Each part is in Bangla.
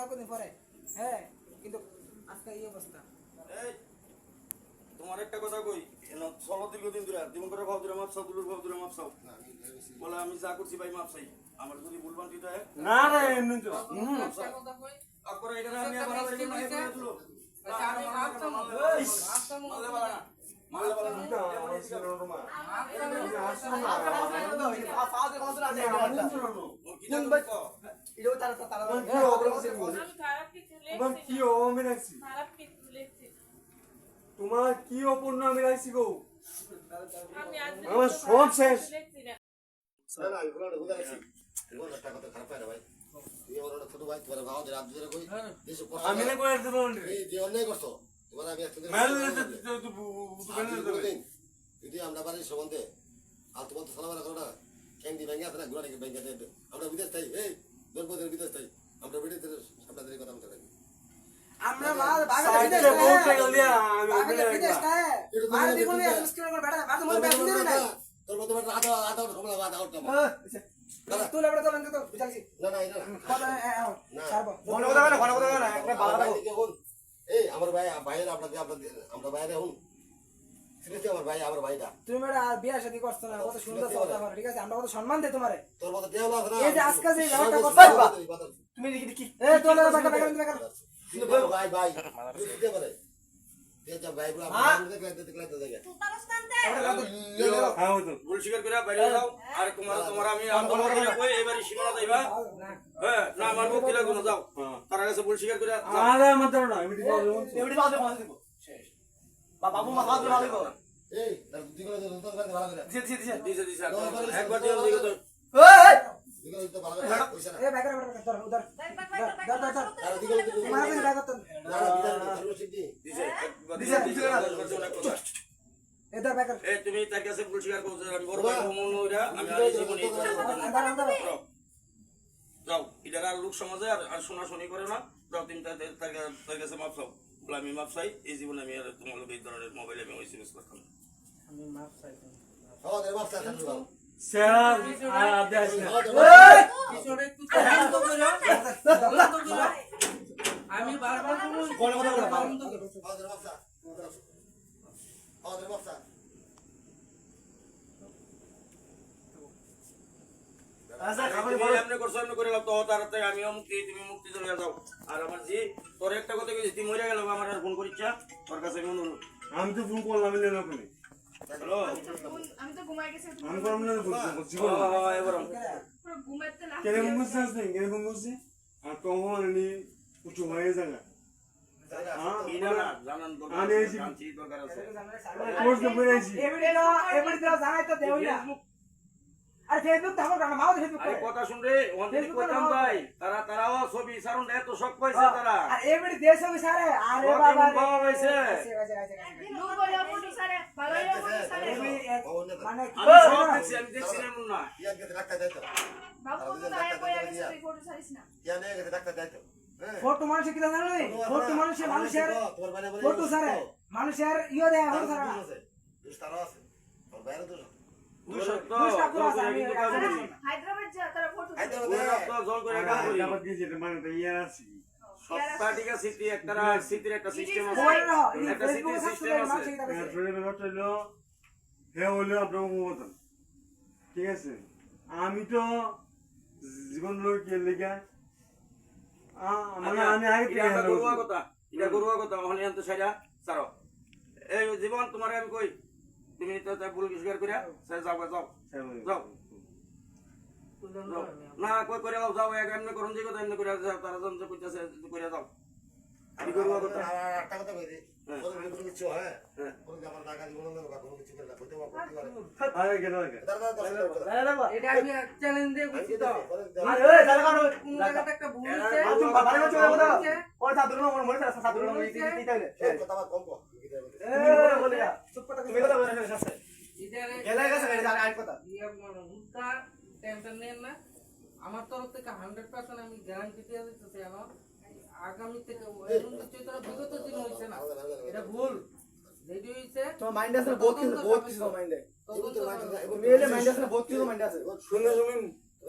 আর কদিন পরে। হ্যাঁ কিন্তু আজকে এই অবস্থা। তোমার একটা কথা কই চলো দীর্ঘদিন ধরে দিন করে ভাব ধরে মাপসাও দুলুর ভাব ধরে মাপসাও বলে আমি যা করছি ভাই মাপসাই আমার যদি ভুল বান্তি হয় না রে এমনি তো। আকরে এটা আমি আবার আবার এটা নাই করে দিলো আচ্ছা, আমি মাপতাম না। মাপতাম না। মারলে বালা না মারলে বালা না। আমি খারাপ কিছু তোমার কি লেখছি না। অমি রাখছি খারাপ না। তোমার কি অপূর্ণ আমি রাখছি গো? আমি আজ আমার সব শেষ। আমি না করে দেবো যদি আমরা বাড়ির সম্বন্ধে আর তোমার তো সালামারা করো না ক্যান্ডি ভেঙে আছে না আমরা বিদেশ এই। দরপদের বিদেশ থাই আমরা বিদেশ আপনাদের কথা বলতে থাকি আমরা মাল বাগানে বিদেশ বহুত খায়। টাকা দিয়া আমি বিদেশ রাখলাম। মাল দিব না, মুশকিল করে বেটা, বাগানে মধ্যে ব্যাগ দিয়ে নাই। তোর মতো তুই লেবড়া তো লঙ্কা তো, বুঝাইছি। না না এটা কথা, না। এই আমার ভাই ভাইয়ের আপনাকে আপনাদের আমরা বাইরে হুন আমার ভাই আমার ভাইটা। তুমি বেটা আর বিয়ে শাদী করছ না, কত সুন্দর কথা বলো, ঠিক আছে? আমরা কত সম্মান দেই তোমারে। তোর মতো দেওয়া আছে না এই যে আজকে যে ব্যাপারটা করছ, তুমি দেখি। দেখি এ, তোর লাগা বাগা, বাগা, বাগা, বাগা। ভাই ভাই দিতে পারে যে ভাই বলা আমরা হ্যাঁ হতো ভুল করে। তার কাছে ভুল করে। একবার দিও তো। এই তুমি তার কাছে ভুল স্বীকার করছ আমি বড় আমি জীবনে। যাও। আর লোক সমাজে আর শোনাশুনি করে না। যাও তুমি তার তার কাছে- তার কাছে মাপ চাও। বলে আমি মাপ চাই এই জীবনে আমি আর তোমার লোক এই ধরনের মোবাইল আমি ওই সিরিজ করতাম না। আমি মাফ চাই। আমাদের বাচ্চা থাকবে ভালো স্যার আর আদে আসি না পিছনে একটু তদন্ত করো, তদন্ত করো। আমি বারবার কোনো তদন্ত করো। আমাদের বাচ্চা আমাদের বাচ্চা তুমি এমনি করছ, এমনি করে লাও, তো তাড়াতাড়ি আমিও মুক্তি, তুমি মুক্তি চলে যাও। আর আমার জি, তোর একটা কথা কইছি, তুই মরে গেলে আমার আর ফোন করিচ্ছা, তোর কাছে আমি অনুরোধ। আমি তো ফোন করলাম না ওখানে আমি তো ঘুমাই গেছি আমি করলাম না বলছি ও, ও, ও, এবার ঘুমাইতে না কেন ফোন না কেন ফোন আর তখন আমি উঁচু হয়ে যাবে। না না, জানান দরকার আমি আছে, আছে। কোর্স করে আইছি এমনি তো জানাই তো দেউই না। আর ফেসবুক তো আমার কাছে মাও ফেসবুক আরে কথা শুন রে, ওখান থেকে ফেসবুকে কইতাম নাও। ভাই, তারা তারাও ছবি ছাড়ুন, এত শখ পাইছে তারা। আর এমনি দেশ হবে সারে আরে বাবা রে। বাবা মানে আমি সব দেখছি, আমি দেখছি না না। ইয়ার কাছে বাবু তো কই আগে ফটো না। ইয়ার হ্যাঁ। কি জানো ফটো মানুষের মানুষের তোমার বাইরে বলে ফটো সারে মানুষের ইয়ে দেয় ফটো সারে আছে। তোর বাইরে তো ঠিক আছে, কি আমি তো জীবন কি লেগে? মানে আমি আগে hello গরুয়া বলছি। কথা এটা গরুয়া কথা এই জীবন তোমার আমি কই? তুমি তো তাই ভুল স্বীকার করে যাও যাও যাও যাও যাও। না কই করে যাও যাও এক এমনি করুন যে কথা এমনি করে যাও তারা যন্ত্র কইতাছে করে যাও আমি গরুয়া কথা একটা কথা কই হ্যাঁ। হয় হ্যাঁ। কথা আমার তরফ থেকে হান্ড্রেড পার্সেন্ট আমি গ্যারান্টি দিয়ে দিতেছি আমার আগামী থেকে তো বিগত দিন হয়েছে না এটা ভুল যেটি হয়েছে তোমার মাইন্ড আছে বহুত কিছু বহুত কিছু মাইন্ডে এলে মাইন্ড আছে বহুত কিছু মাইন্ড আছে শুনে তুমি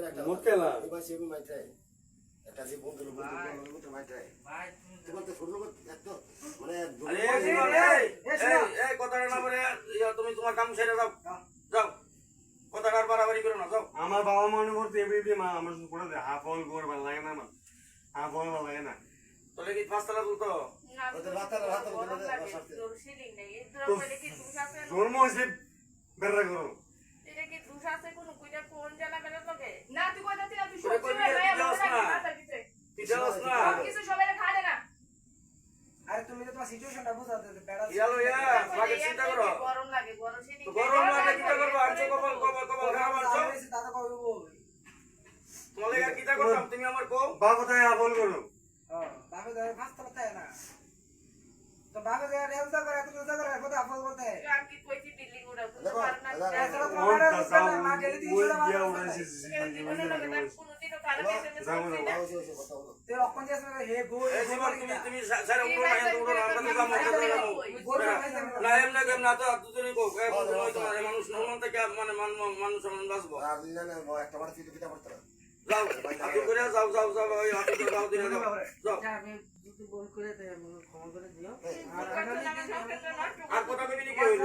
একটা এবার সে মাইতে একটা যে বন্ধু বন্ধু তুমি তোমার তো ছোট এত মানে আরে এই জীবন, এই, এই, এই কথাটা না বলে, ইয়া, তুমি তোমার কাম সেরে যাও যাও। কথাটা আর বাড়াবাড়ি করো না যাও। আমার বাবা মনে করতে এমনি মা। আমার করে দেয় হাফ অল করে ভালো লাগে না আমার। হাফ অল ভালো লাগে না। তাহলে কি পাঁচতলা তুলতো? জন্ম হয়েছে বেড়া করো? না, তুই কইতা তুই ওরে তোমার সিচুয়েশনটা বুঝাতে বেড়া ইয়ালো ইয়া? আগে চিন্তা করো। গরম লাগে, গরম সিলিং গরম লাগে চিন্তা করব? আনছো কপাল কপাল কপাল খারাপ আনছো? দাদা কবে বল তোমার আর কিতা করতাম? তুমি আমার কো তাই করো বাপে ফাস্ট করতে না। তো বাপে দাদা রেলদা করে এত করে কত আফল করতে আর কি মানুষ মানে মান মানুষ বাঁচবো একটা যাও হাতে করে ওই হাতে দিনে আর কথা কবি নি কি হইল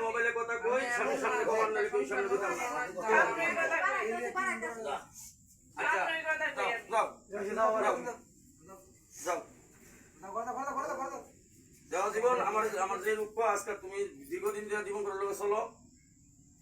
মোবাইলে কথা কই সামনে সামনে খবর সামনে কথা। আচ্ছা যাও যাও যাও। জীবন আমার আমার যে রূপ আজকে তুমি দীর্ঘদিন ধরে জীবন করে লোক চলো।